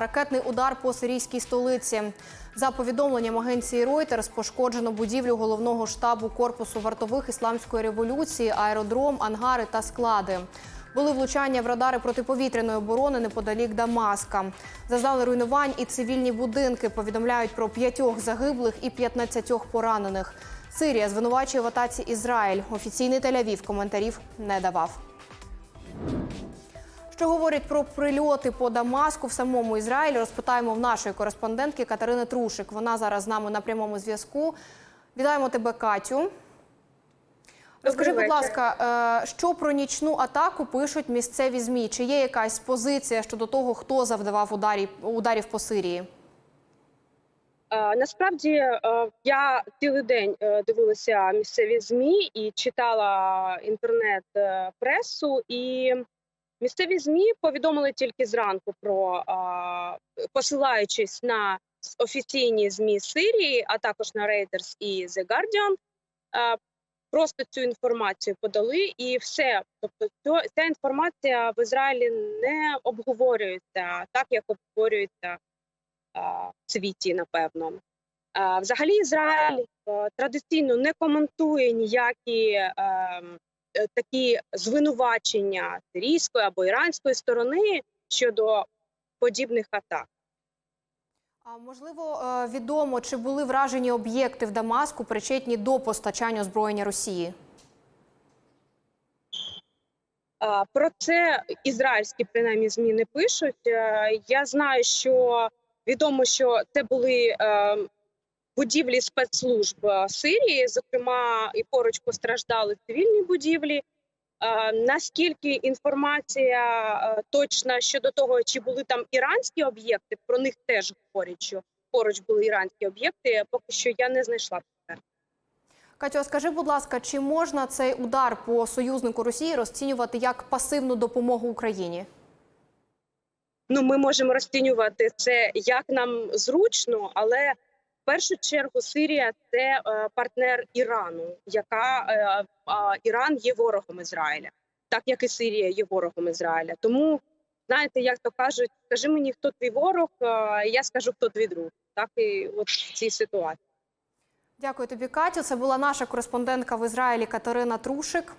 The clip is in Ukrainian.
Ракетний удар по сирійській столиці. За повідомленням агенції Reuters, пошкоджено будівлю головного штабу корпусу вартових ісламської революції, аеродром, ангари та склади. Були влучання в радари протиповітряної оборони неподалік Дамаска. Зазнали руйнувань і цивільні будинки. Повідомляють про п'ятьох загиблих і 15 поранених. Сирія звинувачує в атаці Ізраїль. Офіційний Тель-Авів коментарів не давав. Що говорять про прильоти по Дамаску в самому Ізраїлі, розпитаємо в нашої кореспондентки Катерини Трушик. Вона зараз з нами на прямому зв'язку. Вітаємо тебе, Катю. Розкажи, будь ласка, е, що про нічну атаку пишуть місцеві змі? Чи є якась позиція щодо того, хто завдавав ударів, ударів по Сирії? Е, Насправді е, я цілий день дивилася місцеві змі і читала інтернет-пресу. І місцеві змі повідомили тільки зранку про посилаючись на офіційні змі Сирії, а також на Reuters і The Guardian, Просто цю інформацію подали, і все. Тобто, ця інформація в Ізраїлі не обговорюється так, як обговорюється а, в світі, напевно. А, Взагалі, Ізраїль е, традиційно не коментує ніякі ем, е, такі звинувачення сирійської або іранської сторони щодо подібних атак. А можливо, е, відомо, чи були вражені об'єкти в Дамаску, причетні до постачання озброєння Росії? Про це ізраїльські принаймні змі не пишуть. Е, Я знаю, що відомо, що це були е, будівлі спецслужб е, Сирії, зокрема, і поруч постраждали цивільні будівлі. Е, Наскільки інформація е, точна щодо того, чи були там іранські об'єкти, про них теж говорять, що поруч були іранські об'єкти. Поки що я не знайшла. Катю, а скажи, будь ласка, чи можна цей удар по союзнику Росії розцінювати як пасивну допомогу Україні? ну ми можемо розцінювати це як нам зручно, але першу чергу Сирія це е, партнер Ірану, яка е, Іран є ворогом Ізраїля, так як і Сирія є ворогом Ізраїля. Тому знаєте, як то кажуть, скажи мені, хто твій ворог, е, я скажу, хто твій друг. Так і от в цій ситуації. Дякую тобі, Катю. Це була наша кореспондентка в Ізраїлі Катерина Трушик.